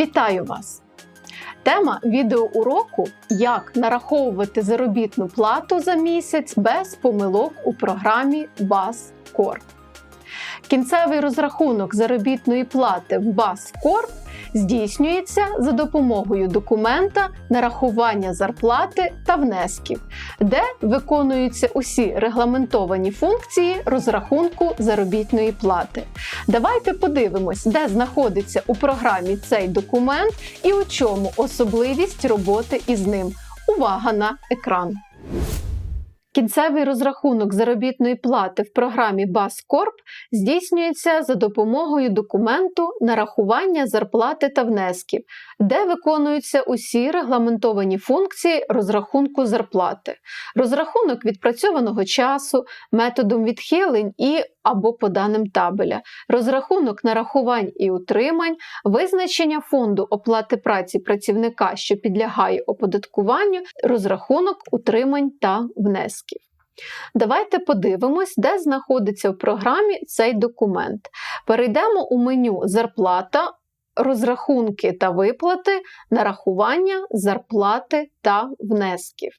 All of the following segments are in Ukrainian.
Вітаю вас! Тема відеоуроку Як нараховувати заробітну плату за місяць без помилок у програмі BAS-Corp. Кінцевий розрахунок заробітної плати в BAS-Corp здійснюється за допомогою документа нарахування зарплати та внесків, де виконуються усі регламентовані функції розрахунку заробітної плати. Давайте подивимось, де знаходиться у програмі цей документ і у чому особливість роботи із ним. Увага на екран! Кінцевий розрахунок заробітної плати в програмі BAS-Corp здійснюється за допомогою документу нарахування зарплати та внесків, де виконуються усі регламентовані функції розрахунку зарплати, розрахунок відпрацьованого часу, методом відхилень і або по даним табеля, розрахунок нарахувань і утримань, визначення фонду оплати праці працівника, що підлягає оподаткуванню, розрахунок утримань та внесків. Давайте подивимось, де знаходиться в програмі цей документ. Перейдемо у меню Зарплата, розрахунки та виплати, нарахування, зарплати та внесків.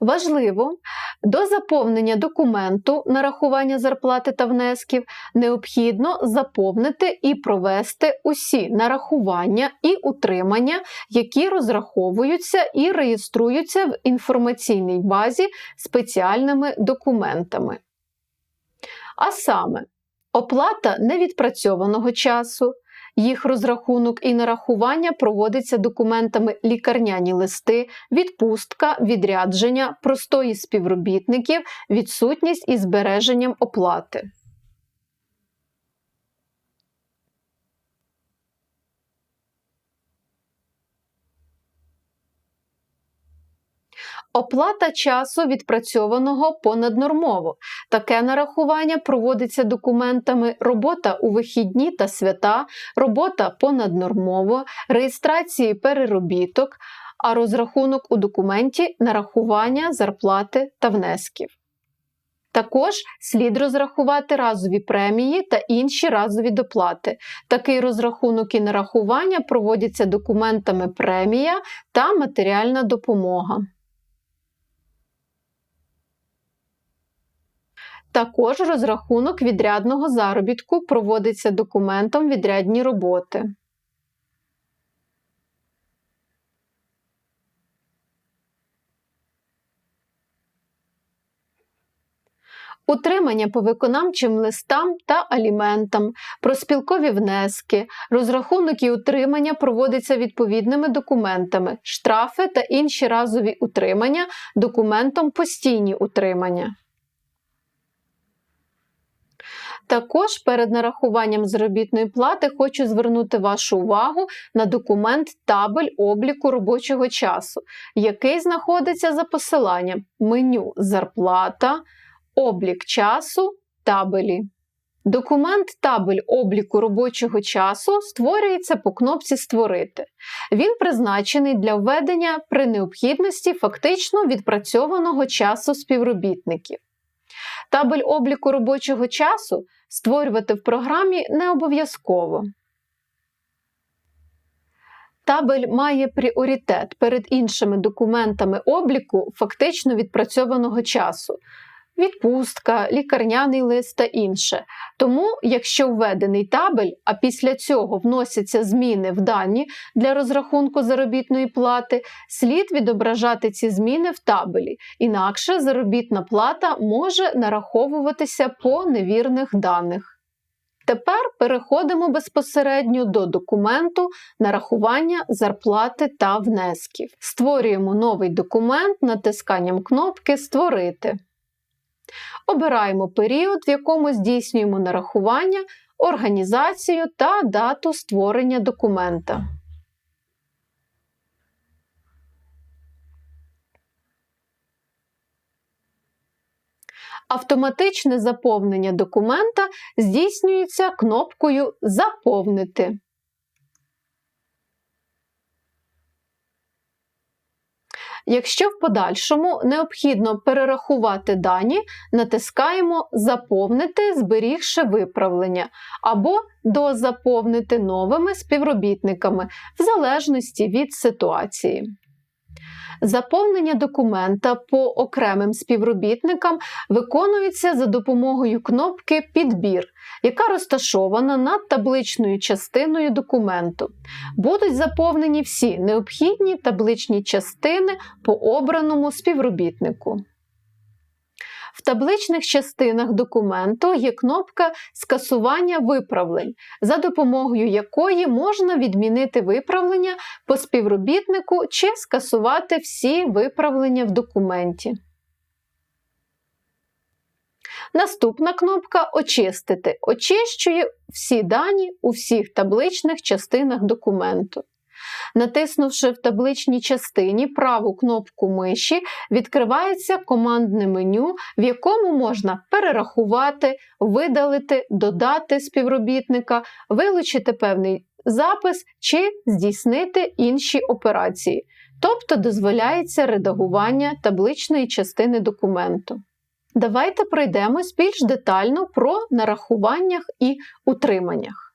Важливо, до заповнення документу нарахування зарплати та внесків необхідно заповнити і провести усі нарахування і утримання, які розраховуються і реєструються в інформаційній базі спеціальними документами. А саме, оплата невідпрацьованого часу. Їх розрахунок і нарахування проводиться документами лікарняні листи, відпустка, відрядження, простої співробітників, відсутність і збереженням оплати. Оплата часу відпрацьованого понаднормово. Таке нарахування проводиться документами робота у вихідні та свята, робота понаднормово, реєстрації переробіток, а розрахунок у документі нарахування зарплати та внесків. Також слід розрахувати разові премії та інші разові доплати. Такий розрахунок і нарахування проводяться документами премія та матеріальна допомога. Також розрахунок відрядного заробітку проводиться документом відрядні роботи. Утримання по виконавчим листам та аліментам, проспілкові внески, розрахунок і утримання проводиться відповідними документами, штрафи та інші разові утримання документом постійні утримання. Також перед нарахуванням заробітної плати хочу звернути вашу увагу на документ табель обліку робочого часу, який знаходиться за посиланням меню Зарплата, облік часу, табелі. Документ табель обліку робочого часу створюється по кнопці Створити. Він призначений для введення при необхідності фактично відпрацьованого часу співробітників. Табель обліку робочого часу створювати в програмі не обов'язково. Табель має пріоритет перед іншими документами обліку фактично відпрацьованого часу. Відпустка, лікарняний лист та інше. Тому, якщо введений табель, а після цього вносяться зміни в дані для розрахунку заробітної плати, слід відображати ці зміни в табелі, інакше заробітна плата може нараховуватися по невірних даних. Тепер переходимо безпосередньо до документу нарахування зарплати та внесків. Створюємо новий документ натисканням кнопки Створити. Обираємо період, в якому здійснюємо нарахування, організацію та дату створення документа. Автоматичне заповнення документа здійснюється кнопкою Заповнити. Якщо в подальшому необхідно перерахувати дані, натискаємо Заповнити, зберігши виправлення або дозаповнити новими співробітниками в залежності від ситуації. Заповнення документа по окремим співробітникам виконується за допомогою кнопки Підбір, яка розташована над табличною частиною документу. Будуть заповнені всі необхідні табличні частини по обраному співробітнику. В табличних частинах документу є кнопка Скасування виправлень, за допомогою якої можна відмінити виправлення по співробітнику чи скасувати всі виправлення в документі. Наступна кнопка Очистити очищує всі дані у всіх табличних частинах документу. Натиснувши в табличній частині праву кнопку миші, відкривається командне меню, в якому можна перерахувати, видалити, додати співробітника, вилучити певний запис чи здійснити інші операції, тобто дозволяється редагування табличної частини документу. Давайте пройдемось більш детально про нарахуваннях і утриманнях.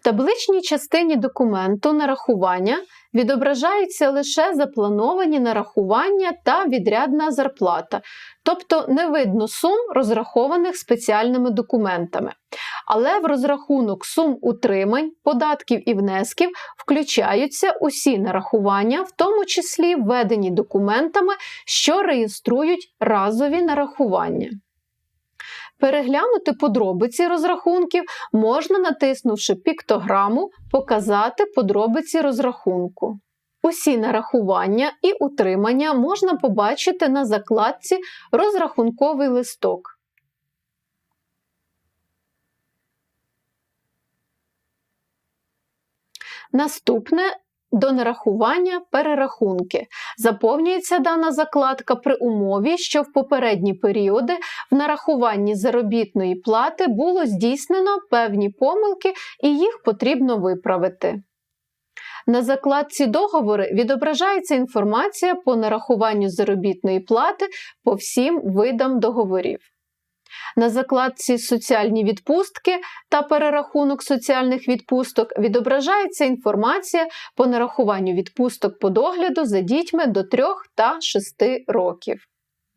В табличній частині документу нарахування відображаються лише заплановані нарахування та відрядна зарплата, тобто не видно сум, розрахованих спеціальними документами. Але в розрахунок сум утримань, податків і внесків включаються усі нарахування, в тому числі введені документами, що реєструють разові нарахування. Переглянути подробиці розрахунків можна, натиснувши піктограму Показати подробиці розрахунку. Усі нарахування і утримання можна побачити на закладці Розрахунковий листок. Наступне до нарахування перерахунки. Заповнюється дана закладка при умові, що в попередні періоди в нарахуванні заробітної плати було здійснено певні помилки і їх потрібно виправити. На закладці договори відображається інформація по нарахуванню заробітної плати по всім видам договорів. На закладці Соціальні відпустки та перерахунок соціальних відпусток відображається інформація по нарахуванню відпусток по догляду за дітьми до 3 та 6 років.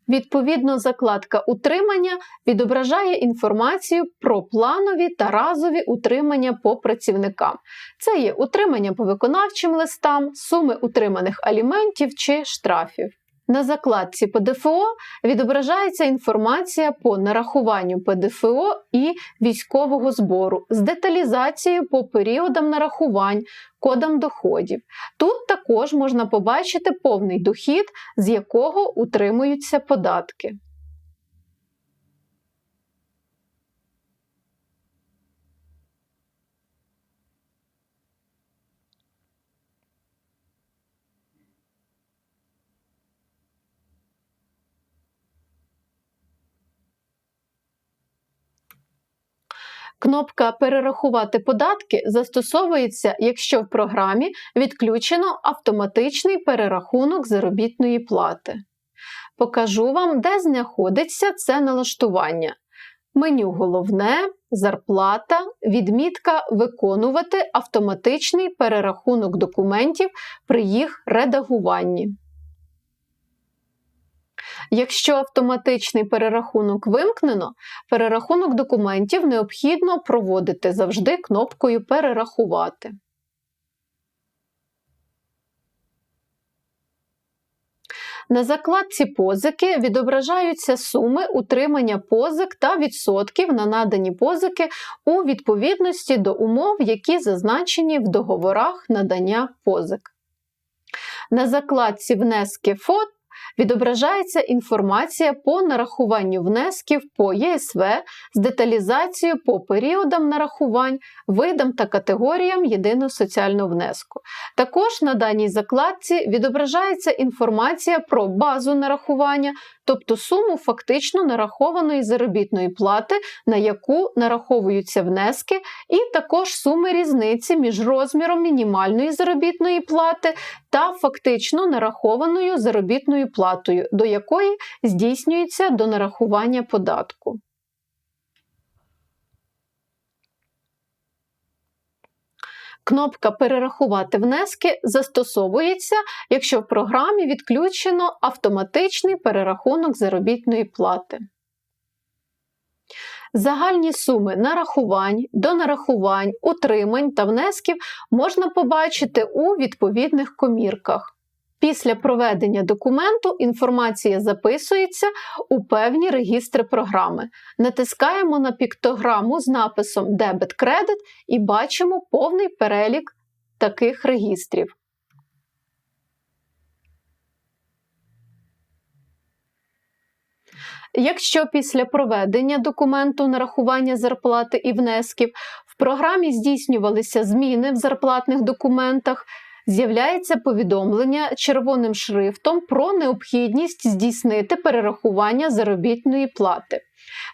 Відповідно, закладка утримання відображає інформацію про планові та разові утримання по працівникам. Це є утримання по виконавчим листам, суми утриманих аліментів чи штрафів. На закладці ПДФО відображається інформація по нарахуванню ПДФО і військового збору з деталізацією по періодам нарахувань, кодам доходів. Тут також можна побачити повний дохід, з якого утримуються податки. Кнопка Перерахувати податки застосовується, якщо в програмі відключено автоматичний перерахунок заробітної плати. Покажу вам, де знаходиться це налаштування. Меню Головне, Зарплата, відмітка Виконувати автоматичний перерахунок документів при їх редагуванні. Якщо автоматичний перерахунок вимкнено, перерахунок документів необхідно проводити завжди кнопкою Перерахувати. На закладці позики відображаються суми утримання позик та відсотків на надані позики у відповідності до умов, які зазначені в договорах надання позик. На закладці внески ФОД відображається інформація по нарахуванню внесків по ЄСВ з деталізацією по періодам нарахувань, видам та категоріям єдиного соціального внеску. Також на даній закладці відображається інформація про базу нарахування, тобто суму фактично нарахованої заробітної плати, на яку нараховуються внески, і також суми різниці між розміром мінімальної заробітної плати та фактично нарахованою заробітною платою, до якої здійснюється до нарахування податку. Кнопка Перерахувати внески застосовується, якщо в програмі відключено автоматичний перерахунок заробітної плати. Загальні суми нарахувань, донарахувань, утримань та внесків можна побачити у відповідних комірках. Після проведення документу інформація записується у певні регістри програми. Натискаємо на піктограму з написом Дебет-кредит і бачимо повний перелік таких регістрів. Якщо після проведення документу нарахування зарплати і внесків в програмі здійснювалися зміни в зарплатних документах, з'являється повідомлення червоним шрифтом про необхідність здійснити перерахування заробітної плати.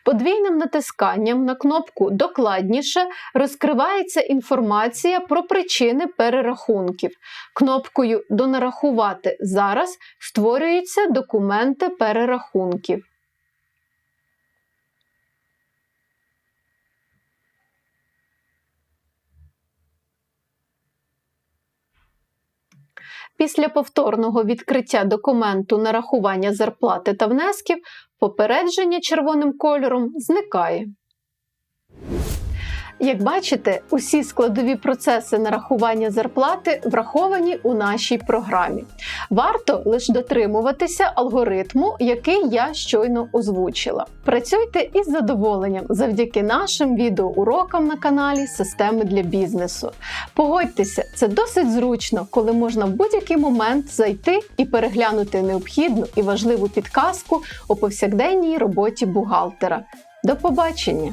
Подвійним натисканням на кнопку Докладніше розкривається інформація про причини перерахунків. Кнопкою Донарахувати зараз створюються документи перерахунків. Після повторного відкриття документу нарахування зарплати та внесків попередження червоним кольором зникає. Як бачите, усі складові процеси нарахування зарплати враховані у нашій програмі. Варто лише дотримуватися алгоритму, який я щойно озвучила. Працюйте із задоволенням завдяки нашим відеоурокам на каналі Системи для бізнесу. Погодьтеся, це досить зручно, коли можна в будь-який момент зайти і переглянути необхідну і важливу підказку у повсякденній роботі бухгалтера. До побачення!